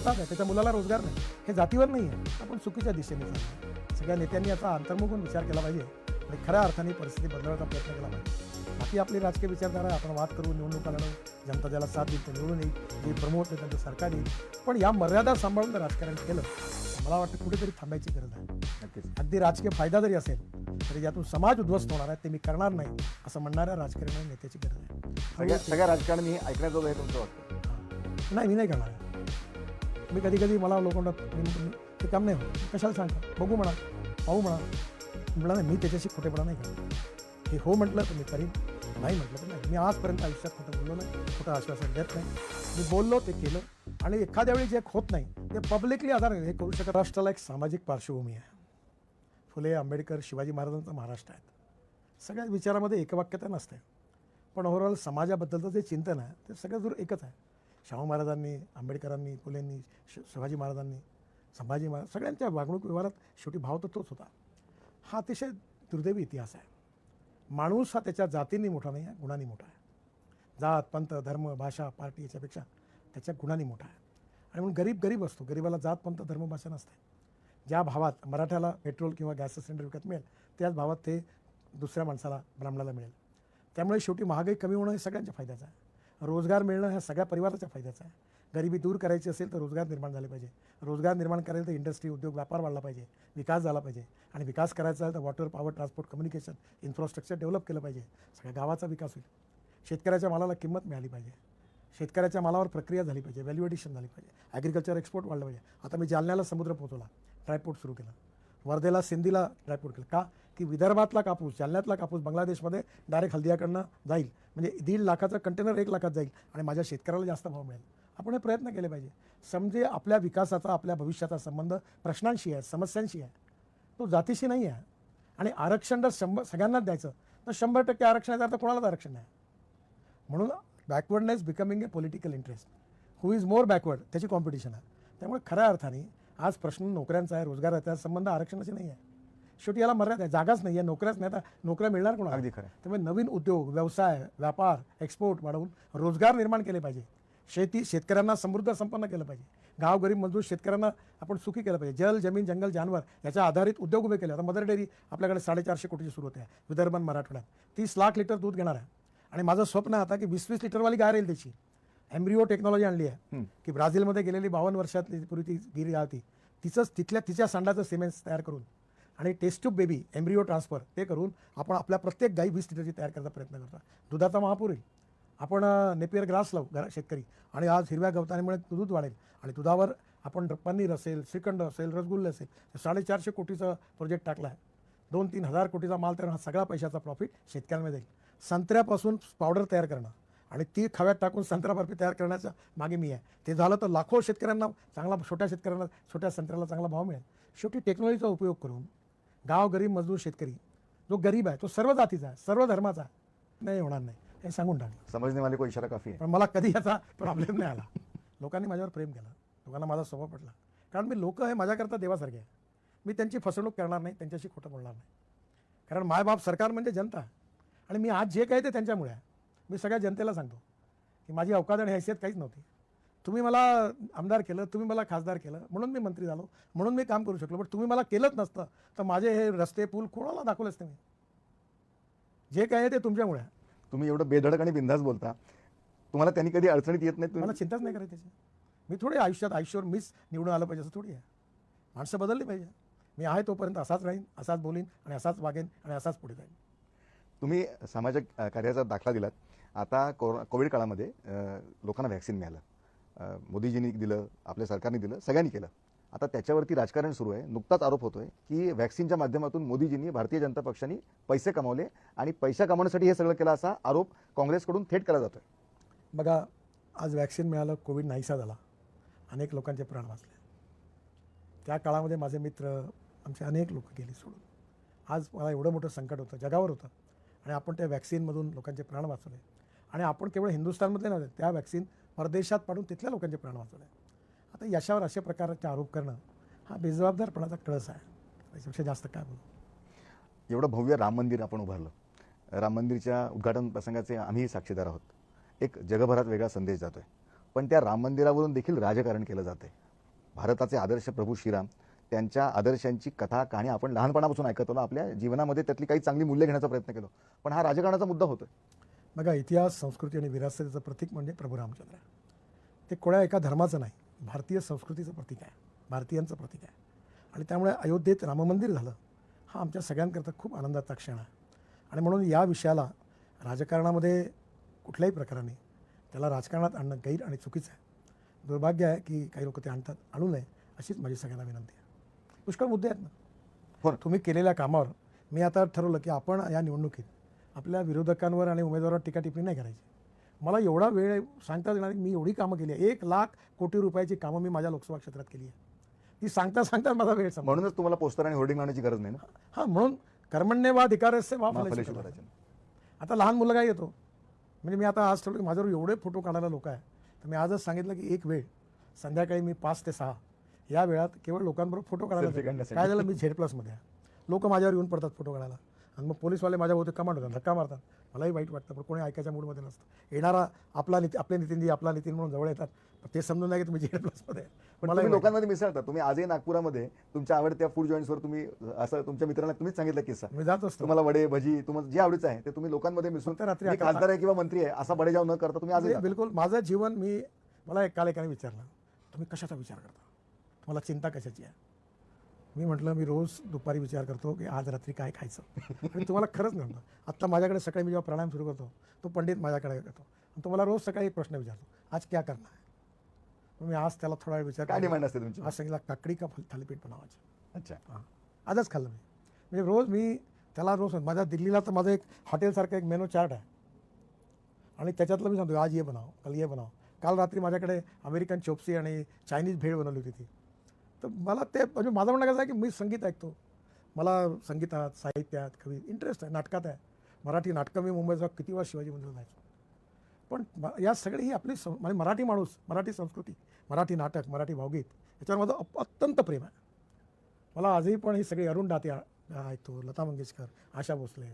स्वतःच आहे त्याच्या मुलाला रोजगार नाही. हे जातीवर नाही आहे. आपण चुकीच्या दिशेने चाललो सगळ्या नेत्यांनी याचा अंतर्मुखून विचार केला पाहिजे आणि खऱ्या अर्थाने परिस्थिती बदलवण्याचा प्रयत्न केला पाहिजे. बाकी आपली राजकीय विचारधारा आहे, आपण वाद करू निवडणुका लढवू जनता ज्याला साथ देईल ते निवडून येईल जे प्रमोट होते त्यांचं सरकार येईल. पण या मर्यादा सांभाळून जर राजकारण केलं मला वाटतं कुठेतरी थांबायची गरज आहे. नक्कीच. अगदी राजकीय फायदा जरी असेल तरी यातून समाज उद्ध्वस्त होणार आहे ते मी करणार नाही असं म्हणणाऱ्या राजकारणी नेत्याची गरज आहे. सगळ्या सगळ्या राजकारणी ऐकण्याजोगं हे तुमचं वाटतं? नाही मी नाही करणार मी कधी कधी मला लोक ते काम नाही होत. कशाला सांगता? बघू म्हणा पाहू म्हणा. म्हणा नाही मी त्याच्याशी खोटेपणा नाही करत. हे हो म्हटलं तर मी करीन. नाही म्हटलं तर नाही. मी आजपर्यंत आयुष्यात खोटं बोललो नाही खोटं आश्वासन देत नाही. मी बोललो ते केलं. आणि एखाद्या वेळी जे होत नाही ते पब्लिकली आधार हे करू शकत राष्ट्राला एक सामाजिक पार्श्वभूमी आहे. फुले आंबेडकर शिवाजी महाराजांचा महाराष्ट्र आहेत. सगळ्या विचारामध्ये एकवाक्यता नसते. पण ओव्हरऑल समाजाबद्दलचं जे चिंतन आहे ते सगळं दूर एकच आहे. शाहू महाराजांनी आंबेडकरांनी फुलेंनी श शिवाजी महाराजांनी संभाजी महाराज सगळ्यांच्या वागणूक व्यवहारात शेवटी भाव तर तोच होता. हा अतिशय दुर्दैवी इतिहास आहे. माणूस हा त्याच्या जातींनी मोठा नाही आहे गुणांनी मोठा आहे. जात पंथ धर्म भाषा पार्टी याच्यापेक्षा त्याच्या गुणांनी मोठा आहे. आणि म्हणून गरीब गरीब असतो. गरीबाला जात पंथ धर्म भाषा नसते. ज्या भावात मराठ्याला पेट्रोल किंवा गॅसचं सिलेंडर विकत मिळेल त्याच भावात ते दुसऱ्या माणसाला ब्राह्मणाला मिळेल. त्यामुळे शेवटी महागाई कमी होणं हे सगळ्यांच्या फायद्याचं आहे. रोजगार मिळणं ह्या सगळ्या परिवाराच्या फायद्याचा आहे. गरिबी दूर करायची असेल तर रोजगार निर्माण झाले पाहिजे. रोजगार निर्माण करायला तर इंडस्ट्री उद्योग व्यापार वाढला पाहिजे. विकास झाला पाहिजे. आणि विकास करायचा आहे तर water power transport communication infrastructure develop केलं पाहिजे. सगळ्या गावाचा विकास होईल. शेतकऱ्याच्या मालाला किंमत मिळाली पाहिजे. शेतकऱ्याच्या मालावर प्रक्रिया झाली पाहिजे. व्हॅल्यू एडिशन झाली पाहिजे. ॲग्रिकल्चर एक्सपोर्ट वाढलं पाहिजे. आता मी जालन्याला समुद्र पोहोचवला. ड्रायपोर्ट सुरू केलं. वर्धेला सिंधीला ड्रायपोर्ट केलं. का? की विदर्भातला कापूस जालन्यातला कापूस बांगलादेशमध्ये डायरेक्ट हल्दियाकडनं जाईल. म्हणजे दीड लाखाचा कंटेनर एक लाखात जाईल आणि माझ्या शेतकऱ्याला जास्त भाव मिळेल. आपण हे प्रयत्न केले पाहिजे. समजे आपल्या विकासाचा आपल्या भविष्याचा संबंध प्रश्नांशी आहे समस्यांशी आहे. तो जातीशी नाही आहे. आणि आरक्षण जर शंभर सगळ्यांनाच द्यायचं तर शंभर टक्के आरक्षण आहे तर कोणालाच आरक्षण नाही. म्हणून backwardness becoming a political interest who is more backward त्याची कॉम्पिटिशन आहे. त्यामुळे खऱ्या अर्थाने आज प्रश्न नोकऱ्यांचा आहे रोजगार आहे त्याचा संबंध आरक्षणाशी नाही आहे. शेवटी याला मर्यादा आहे. जागाच नाही आहे नोकऱ्याच नाही आता नोकऱ्या मिळणार कोणाला? अगदी खरं. त्यामुळे नवीन उद्योग व्यवसाय व्यापार एक्सपोर्ट वाढवून रोजगार निर्माण केले पाहिजे. शेती शेतकऱ्यांना समृद्ध संपन्न केलं पाहिजे. गाव गरीब मजदूर शेतकऱ्यांना आपण सुखी केलं पाहिजे. जल जमीन जंगल जानवर याच्या आधारित उद्योग उभे केले. आता मदर डेअरी आपल्याकडे साडेचारशे कोटीची सुरू होते विदर्भ आणि मराठवाड्यात. तीस लाख लिटर दूध घेणार आहे. आणि माझं स्वप्न आहे आता की वीस वीस लिटरवाली गाय राहील त्याची. एम्ब्रिओ टेक्नॉलॉजी आणली आहे. की ब्राझीलमध्ये गेलेली बावन्न वर्षातली पूर्वी ती गिरी गाय होती तिचंच तिथल्या तिच्या सांडाचं सिमेंट्स तयार करून आणि test tube baby embryo transfer ते करून आपण आपल्या प्रत्येक गाई वीस लिटरची तयार करायचा प्रयत्न करतो. दुधाचा महापूर येईल आपण नेपियर ग्रास लावू घरा शेतकरी. आणि आज हिरव्या गवतानीमुळे दूध वाढेल. आणि दुधावर आपण पनीर असेल श्रीखंड असेल रसगुल्ले असेल तर साडेचारशे कोटीचा प्रोजेक्ट टाकला आहे. दोन तीन हजार कोटीचा माल तयार हा सगळा पैशाचा प्रॉफिट शेतकऱ्यांमध्ये जाईल. संत्र्यापासून पावडर तयार करणं आणि ती खव्यात टाकून संत्रा बर्फी तयार करण्याच्या मागे मी आहे. ते झालं तर लाखो शेतकऱ्यांना चांगला छोट्या शेतकऱ्यांना छोट्या संत्र्याला चांगला भाव मिळेल. शेवटी टेक्नॉलॉजीचा उपयोग करून गाव गरीब मजदूर शेतकरी. जो गरीब आहे तो सर्व जातीचा आहे सर्व धर्माचा नाही होणार नाही. हे सांगून टाकलं समजने वाले को इशारा काफी आहे. पण मला कधी याचा प्रॉब्लेम नाही आला. लोकांनी माझ्यावर प्रेम केलं. लोकांना माझा स्वभाव पटला. कारण मी लोक हे माझ्याकरता देवासारखे आहे. मी त्यांची फसवणूक करणार नाही त्यांच्याशी खोटं बोलणार नाही. कारण मायबाप सरकार म्हणजे जनता. आणि मी आज जे काही ते त्यांच्यामुळे आहे. मी सगळ्या जनतेला सांगतो की माझी अवकाद आणि हैसियत काहीच नव्हती. तुम्ही मला आमदार केलं तुम्ही मला खासदार केलं म्हणून मी मंत्री झालो म्हणून मी काम करू शकलो पण तुम्ही मला केलंच नसतं तर माझे हे रस्ते पूल कोणाला दाखवले असते मी जे काय आहे ते तुमच्यामुळे तुम्ही एवढं बेधडक आणि बिंदास बोलता. तुम्हाला त्यांनी कधी अडचणीत येत नाही मला चिंताच नाही करायची. मी थोडी आयुष्यात आयुष्यावर मीच निवडून आलं पाहिजे असं थोडी आहे. माणसं बदलली पाहिजे. मी आहे तोपर्यंत असाच राहीन असाच बोलीन आणि असाच वागेन आणि असाच पुढे जाईन. तुम्ही सामाजिक कार्याचा दाखला दिलात. आता कोरो कोविड काळामध्ये लोकांना व्हॅक्सिन मिळालं. मोदीजींनी दिलं आपल्या सरकारने दिलं सगळ्यांनी केलं. आता त्याच्यावरती राजकारण सुरू आहे. नुकताच आरोप होतोय की व्हॅक्सिनच्या माध्यमातून मोदीजींनी भारतीय जनता पक्षाने पैसे कमावले आणि पैसा कमावण्यासाठी हे सगळं केलं असा आरोप काँग्रेसकडून थेट केला जातोय. बघा आज वॅक्सिन मिळालं कोविड नाहीसा झाला. अनेक लोकांचे प्राण वाचले. त्या काळामध्ये माझे मित्र आमचे अनेक लोक गेले सोडून. आज मला एवढं मोठं संकट होतं जगावर होतं. आणि आपण त्या वॅक्सिनमधून लोकांचे प्राण वाचवले. आणि आपण केवळ हिंदुस्थानमधले नव्हते त्या वॅक्सिन परदेशात पाडून तिथल्या लोकांचे प्राण वाचवले. आता यशावर अशा प्रकारचे आरोप करणं हा बेजबाबदारपणाचा कळस आहे. त्याच्यापेक्षा जास्त काय बोलू? एवढं भव्य राम मंदिर आपण उभारलं. राम मंदिरच्या उद्घाटन प्रसंगाचे आम्ही साक्षीदार आहोत. एक जगभरात वेगळा संदेश जातोय. पण त्या राम मंदिरावरून देखील राजकारण केलं जातंय. भारताचे आदर्श प्रभू श्रीराम त्यांच्या आदर्शांची कथा कहाणी आपण लहानपणापासून ऐकत होतो आपल्या जीवनामध्ये त्यातली काही चांगली मूल्य घेण्याचा प्रयत्न केलो. पण हा राजकारणाचा मुद्दा होतो बघा इतिहास संस्कृती आणि विरासतीचं प्रतीक म्हणजे प्रभू रामचंद्र. ते कोणा एका धर्माचं नाही भारतीय संस्कृतीचं प्रतीक आहे भारतीयांचं प्रतीक आहे. आणि त्यामुळे अयोध्येत राममंदिर झालं हा आमच्या सगळ्यांकरता खूप आनंदाचा क्षण आहे. आणि म्हणून या विषयाला राजकारणामध्ये कुठल्याही प्रकाराने त्याला राजकारणात आणणं गैर आणि चुकीचं आहे. दुर्भाग्य आहे की काही लोक ते आणतात आणू नये अशीच माझी सगळ्यांना विनंती आहे. पुष्कळ मुद्दे आहेत ना. हो ना. तुम्ही केलेल्या कामावर मी आता ठरवलं की आपण या निवडणुकीत आपल्या विरोधकांवर आणि उमेदवारावर टीका टिप्पणी नाही करायची. मला एवढा वेळ सांगता येणार मी एवढी कामं केली आहे. एक लाख कोटी रुपयाची कामं मी माझ्या लोकसभा क्षेत्रात केली आहे. ती सांगता सांगता माझा वेळ संपला. म्हणूनच तुम्हाला पोस्टर आणि होर्डिंग लावण्याची गरज नाही ना? हां म्हणून कर्मण्य वा अधिकारस्य वा. आता लहान मुलगा येतो म्हणजे मी आता आज ठरवलं की माझ्यावर एवढे फोटो काढायला लोक आहे. तर मी आजच सांगितलं की एक वेळ संध्याकाळी मी पाच ते सहा या वेळात केवळ लोकांबरोबर फोटो काढायला. काय झालं? मी झेड प्लसमध्ये आहे. लोक माझ्यावर येऊन पडतात फोटो काढायला. आणि मग पोलीसवाले माझ्या होते कमांड होतात धक्का मारतात. मलाही वाईट वाटतं पण कोणी ऐकायच्या मूडमध्ये नसतं. येणारा आपला निती आपले नितीनजी आपला नितीन म्हणून जवळ येतात पण ते समजून नाही की तुम्ही झेड प्लसमध्ये आहे. पण वाईट लोकांमध्ये मिसळता तुम्ही आजही नागपुरामध्ये तुमच्या आवडत्या फूड जॉईंट्सवर तुम्ही असं तुमच्या मित्रांना तुम्हीच सांगितलं किस्सा. मी जात असतो. तुम्हाला वडे भजी तुम्हाला जे आवडीचं आहे ते तुम्ही लोकांमध्ये मिसळून रात्री खासदार आहे किंवा मंत्री आहे असा बडेजाव न करता तुम्ही आजही म्हणजे. बिलकुल माझं जीवन मी मला एक काल एकाने विचारलं तुम्ही कशाचा विचार करता? तुम्हाला चिंता कशाची आहे? मी म्हटलं मी रोज दुपारी विचार करतो की आज रात्री काय खायचं? आणि तुम्हाला खरंच नाही म्हणतो आत्ता माझ्याकडे सकाळी मी जेव्हा प्राणायाम सुरू करतो तो पंडित माझ्याकडे येतो. आणि तो मला रोज सकाळी एक प्रश्न विचारतो आज क्या करना है? मग मी आज त्याला थोडा वेळ विचार काय. डिमांड असते तुमची? आज सांगितलं काकडी का फल थालीपीठ बनवायचं? अच्छा. हां. आजच खाल्लं मी. म्हणजे रोज मी त्याला रोज माझ्या दिल्लीला तर माझं एक हॉटेलसारखं एक मेनू चार्ट आहे. आणि त्याच्यातलं मी सांगतो आज ये बनाव कल ये बनाव काल रात्री माझ्याकडे अमेरिकन चोपसी आणि चायनीज भेळ बनवली होती ती. तर मला ते म्हणजे माझं म्हणणं कसं आहे की मी संगीत ऐकतो. मला संगीतात साहित्यात कवी इंटरेस्ट आहे नाटकात आहे. मराठी नाटकं मी मुंबईचा किती वेळा शिवाजी मंदिर जायचो. पण या सगळी ही आपली सं म्हणजे मराठी माणूस मराठी संस्कृती मराठी नाटक मराठी भावगीत याच्यावर माझं अत्यंत प्रेम आहे. मला आजही पण ही सगळी अरुण डाते ऐकतो लता मंगेशकर आशा भोसले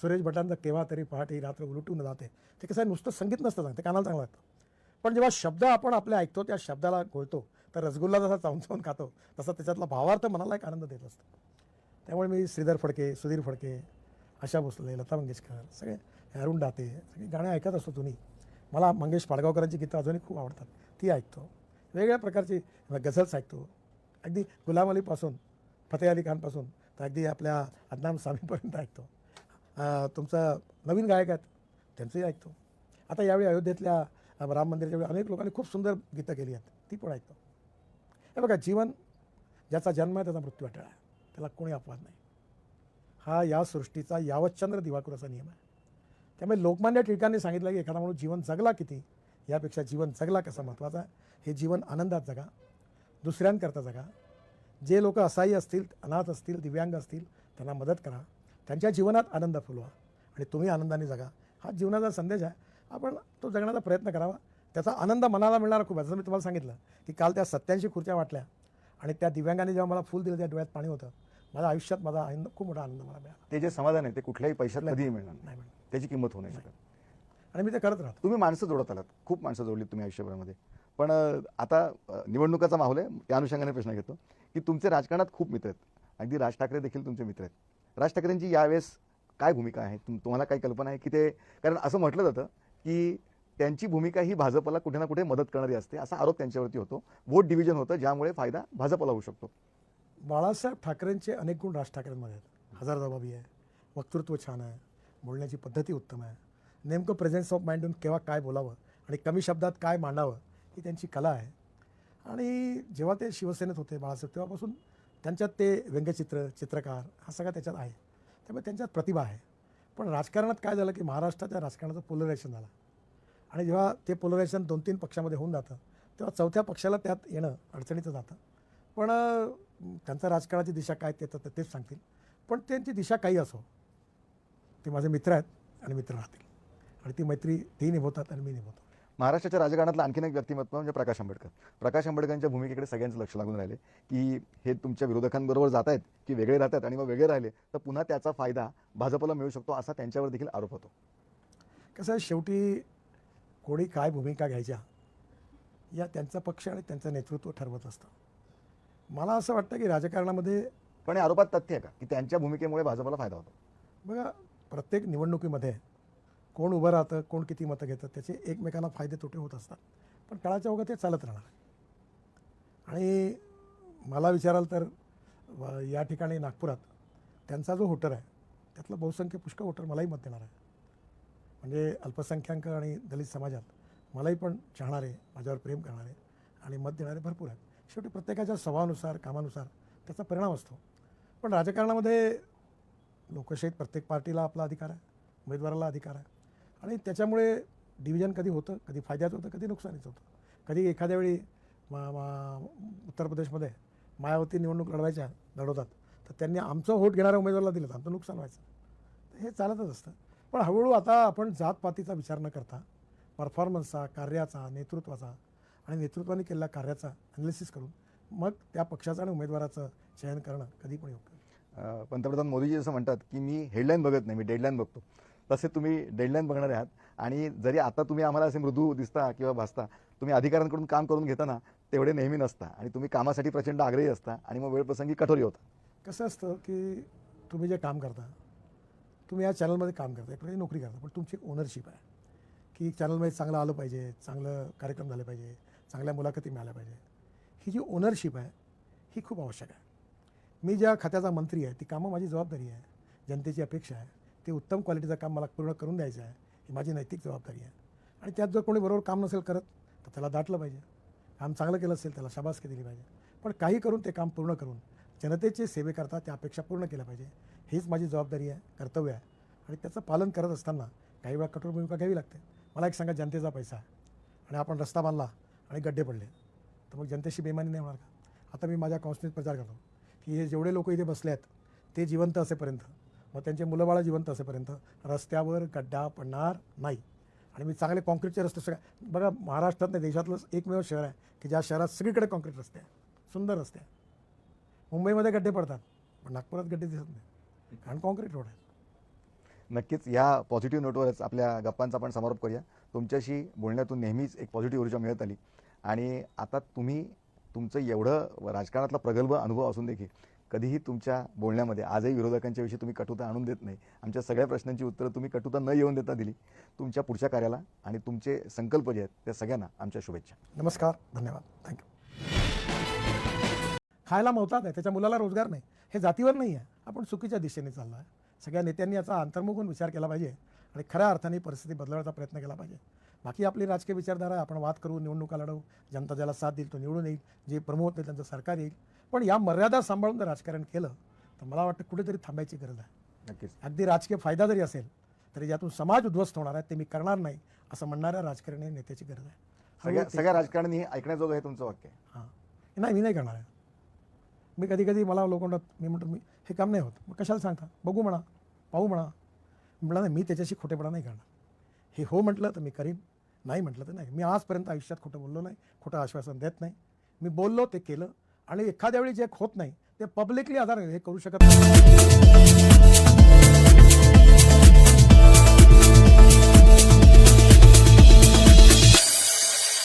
सुरेश भटांचं केव्हा तरी पहाटे रात्र उलटून जाते. ते कसं आहे नुसतं संगीत नसतं सांगते कानाला चांगलं लागतं. पण जेव्हा शब्द आपण आपले ऐकतो त्या शब्दाला गोळतो तर रसगुल्ला जसा चावून चावून खातो तसा त्याच्यातला भावार्थ मनाला एक आनंद देत असतो. त्यामुळे मी श्रीधर फडके सुधीर फडके आशा भोसले लता मंगेशकर सगळे हे अरुण डाते सगळी गाणे ऐकत असतो तुम्ही मला मंगेश पाडगावकरांची गीतं अजूनही खूप आवडतात. ती ऐकतो. वेगवेगळ्या प्रकारची गझल्स ऐकतो. अगदी गुलाम अलीपासून फतेह अली खानपासून तर अगदी आपल्या अदनाम स्वामीपर्यंत ऐकतो. तुमचा नवीन गायक आहेत त्यांचंही ऐकतो. आता यावेळी अयोध्येतल्या राम मंदिराच्या वेळी अनेक लोकांनी खूप सुंदर गीतं केली आहेत. ती पण ऐकतो. हे बघा जीवन ज्याचा जन्म आहे त्याचा मृत्यू अटळा आहे. त्याला कोणी अपवाद नाही. हा या सृष्टीचा यावतचंद्र दिवाकुराचा नियम आहे. त्यामुळे लोकमान्य टिळकांनी सांगितलं की एखादा माणूस जीवन जगला किती यापेक्षा जीवन जगला कसा महत्त्वाचा आहे? हे जीवन आनंदात जगा. दुसऱ्यांकरता जगा. जे लोक असहाय्य असतील अनाथ असतील दिव्यांग असतील त्यांना मदत करा. त्यांच्या जीवनात आनंद फुलवा. आणि तुम्ही आनंदाने जगा. हा जीवनाचा संदेश आहे. आपण तो जगण्याचा प्रयत्न करावा. त्याचा आनंद मनाला मिळणार खूप आहे. जसं मी तुम्हाला सांगितलं की काल त्या सत्याऐंशी खुर्च्या वाटल्या आणि त्या दिव्यांगाने जेव्हा मला फुल दिलं त्या डोळ्यात पाणी होतं. माझ्या आयुष्यात माझा आनंद खूप मोठा आनंद मला मिळाला. ते जे समाधान आहे ते कुठल्याही पैशात कधीही मिळणार नाही. मिळालं त्याची किंमत होऊ नाही शकत. आणि मी ते करत राहतो. तुम्ही माणसं जोडत आलात. खूप माणसं जोडलीत तुम्ही आयुष्यभरामध्ये. पण आता निवडणुकाचा माहोल आहे. त्या अनुषंगाने प्रश्न घेतो की तुमचे राजकारणात खूप मित्र आहेत. अगदी राज ठाकरे देखील तुमचे मित्र आहेत. राज ठाकरेंची यावेळेस काय भूमिका आहे? तुम तुम्हाला काही कल्पना आहे की ते कारण असं म्हटलं जातं की त्यांची भूमिका ही भाजपला कुठे ना कुठे मदत करणारी असते असा आरोप त्यांच्यावरती होतो. वोट डिव्हिजन होतं ज्यामुळे फायदा भाजपला होऊ शकतो. बाळासाहेब ठाकरेंचे अनेक गुण राज ठाकरेंमध्ये आहेत. हजार जबाबी आहे वक्तृत्व छान आहे बोलण्याची पद्धती उत्तम आहे. नेमकं प्रेझेन्स ऑफ माइंड केव्हा काय बोलावं आणि कमी शब्दात काय मांडावं ही त्यांची कला आहे. आणि जेव्हा ते शिवसेनेत होते बाळासाहेब तेव्हापासून त्यांच्यात ते व्यंगचित्र चित्रकार हा सगळा त्याच्यात आहे. त्यामुळे त्यांच्यात प्रतिभा आहे. पण राजकारणात काय झालं की महाराष्ट्राच्या राजकारणाचं पोलरायझेशन झालं. आणि जेव्हा ते पोलरायझेशन दोन तीन पक्षामध्ये होऊन जातं तेव्हा चौथ्या पक्षाला त्यात येणं अडचणीचं जातं. पण त्यांचं राजकारणाची दिशा काय ते तर तेच सांगतील. पण त्यांची दिशा काही असो ते माझे मित्र आहेत आणि मित्र राहतील. आणि ती मैत्री ती निभवतात आणि मी निभवतो. महाराष्ट्राच्या राजकारणातलं आणखीन एक व्यक्तिमत्व म्हणजे प्रकाश आंबेडकर. प्रकाश आंबेडकरांच्या भूमिकेकडे सगळ्यांचं लक्ष लागून राहिले की हे तुमच्या विरोधकांबरोबर जात आहेत की वेगळे राहतात आणि मग वेगळे राहिले तर पुन्हा त्याचा फायदा भाजपला मिळू शकतो असा त्यांच्यावर देखील आरोप होतो. कसं शेवटी कोणी काय भूमिका घ्यायच्या या त्यांचा पक्ष आणि त्यांचं नेतृत्व ठरवत असतं. मला असं वाटतं की राजकारणामध्ये पण या आरोपात तथ्य आहे का? की त्यांच्या भूमिकेमुळे भाजपला फायदा होतो? बघा प्रत्येक निवडणुकीमध्ये कोण उभं राहतं कोण किती मतं घेतं त्याचे एकमेकांना फायदे तोटे होत असतात. पण काळाच्या ओघात ते चालत राहणार आणि मला विचाराल तर या ठिकाणी नागपुरात त्यांचा जो वोटर आहे त्यातलं बहुसंख्य पुष्कळ वोटर मलाही मत देणार आहे. म्हणजे अल्पसंख्याक आणि दलित समाजात मलाही पण चाहणारे माझ्यावर प्रेम करणारे आणि मत देणारे भरपूर आहेत. शेवटी प्रत्येकाच्या स्वभावानुसार कामानुसार त्याचा परिणाम असतो. पण राजकारणामध्ये लोकशाहीत प्रत्येक पार्टीला आपला अधिकार आहे उमेदवाराला अधिकार आहे. आणि त्याच्यामुळे डिव्हिजन कधी होतं कधी फायद्याचं होतं कधी नुकसानीचं होतं. कधी एखाद्या वेळी मा मा उत्तर प्रदेशमध्ये मायावती निवडणूक लढवायच्या लढवतात तर त्यांनी आमचं व्होट घेणाऱ्या उमेदवाराला दिलं तर आमचं नुकसान व्हायचं. तर हे चालतच असतं. पण हळूहळू आता आपण जातपातीचा विचार न करता परफॉर्मन्सचा कार्याचा नेतृत्वाचा आणि नेतृत्वाने केलेल्या कार्याचा अनालिसिस करून मग त्या पक्षाचं आणि उमेदवाराचं चयन करणं कधी पण योग्य. पंतप्रधान मोदीजी असं म्हणतात की मी हेडलाईन बघत नाही मी डेडलाईन बघतो. तसे तुम्ही डेडलाईन बघणारे आहात आणि जरी आता तुम्ही आम्हाला असे मृदू दिसता किंवा भासता तुम्ही अधिकाऱ्यांकडून काम करून घेताना तेवढे नेहमी नसता आणि तुम्ही कामासाठी प्रचंड आग्रही असता आणि मग वेळप्रसंगी कठोरही होता. कसं असतं की तुम्ही जे काम करता तुम्ही या चॅनलमध्ये काम करता एक प्रकारे नोकरी करता पण तुमची एक ओनरशिप आहे. की चॅनलमध्ये चांगलं आलं पाहिजे चांगलं कार्यक्रम झाले पाहिजे चांगल्या मुलाखती मिळाल्या पाहिजे. ही जी ओनरशिप आहे ही खूप आवश्यक आहे. मी ज्या खात्याचा मंत्री आहे ती कामं माझी जबाबदारी आहे. जनतेची अपेक्षा आहे. ते उत्तम क्वालिटीचं काम मला पूर्ण करून द्यायचं आहे ही माझी नैतिक जबाबदारी आहे. आणि त्यात जर कोणी बरोबर काम नसेल करत तर त्याला दाटलं पाहिजे. काम चांगलं केलं असेल त्याला शाबासकी दिली पाहिजे. पण काही करून ते काम पूर्ण करून जनतेची सेवेकरता त्या अपेक्षा पूर्ण केल्या पाहिजे. हीच माझी जबाबदारी आहे कर्तव्य आहे. आणि त्याचं पालन करत असताना काही वेळा कठोर भूमिका घ्यावी लागते. मला एक सांगा जनतेचा पैसा. आहे आणि आपण रस्ता बांधला आणि गड्डे पडले. तर मग जनतेशी बेमानी नाही होणार का? आता मी माझ्या काउन्सिलिंग प्रचार करतो. की हे जेवढे लोक इथे बसले आहेत ते जिवंत असेपर्यंत. मग त्यांचे मुलंबाळं जिवंत असेपर्यंत रस्त्यावर गड्डा पडणार नाही. आणि मी चांगले कॉन्क्रीटचे रस्ते सगळ्या बघा महाराष्ट्रात नाही देशातलं एकमेव शहर आहे की ज्या शहरात सगळीकडे कॉन्क्रीट रस्ते आहे सुंदर रस्ते आहे मुंबईमध्ये गड्डे पडतात पण नागपुरात गड्डे दिसत नाही कारण कॉन्क्रीट रोड आहे. नक्कीच या पॉझिटिव्ह नोटवरच आपल्या गप्पांचा आपण समारोप करूया. तुमच्याशी बोलण्यातून नेहमीच एक पॉझिटिव्ह ऊर्जा मिळत आली. आणि आता तुम्ही तुमचं एवढं राजकारणातला प्रगल्भ अनुभव असून देखील कधीही तुमच्या बोलण्यामध्ये आजही विरोधकांच्या विषयी तुम्ही कटुता आणून देत नाही. आमच्या सगळ्या प्रश्नांची उत्तरं तुम्ही कटुता न येऊन देता दिली. तुमच्या पुढच्या कार्याला आणि तुमचे संकल्प जे आहेत त्या सगळ्यांना आमच्या शुभेच्छा. नमस्कार धन्यवाद. थँक्यू खायला मोहतात आहे त्याच्या मुलाला रोजगार नाही. हे जातीवर नाही आहे. आपण चुकीच्या दिशेने चाललो आहे सगळ्या नेत्यांनी याचा अंतर्मुख होऊन विचार केला पाहिजे आणि खऱ्या अर्थाने परिस्थिती बदलवण्याचा प्रयत्न केला पाहिजे. बाकी आपली राजकीय विचारधारा आहे आपण वाद करू निवडणुका लढवू जनता ज्याला साथ देईल तो निवडून येईल जे प्रमोद होते त्यांचं सरकार येईल. पण या मर्यादा सांभाळून जर राजकारण केलं तर मला वाटतं कुठेतरी थांबायची गरज आहे. नक्कीच. अगदी राजकीय फायदा जरी असेल तरी ज्यातून समाज उद्ध्वस्त होणार आहे ते मी करणार नाही असं म्हणणाऱ्या राजकारणी नेत्याची गरज आहे. सगळ्या सगळ्या राजकारणी ऐकण्याजोगं हे तुमचं वाक्य. आहे हां. नाही मी नाही करणार आहे. मी कधी कधी मला लोकांना मी म्हणतो मी हे काम नाही होत. मग कशाला सांगता? बघू म्हणा पाहू म्हणा. मी म्हणा नाही मी त्याच्याशी खोटेपणा नाही करणार. हे हो म्हटलं तर मी करीन. नाही म्हटलं तर नाही. मी आजपर्यंत आयुष्यात खोटं बोललो नाही खोटं आश्वासन देत नाही. मी बोललो ते केलं. आणि एखाद्या वेळी जे होत नाही ते पब्लिकली आधार हे करू शकत नाही.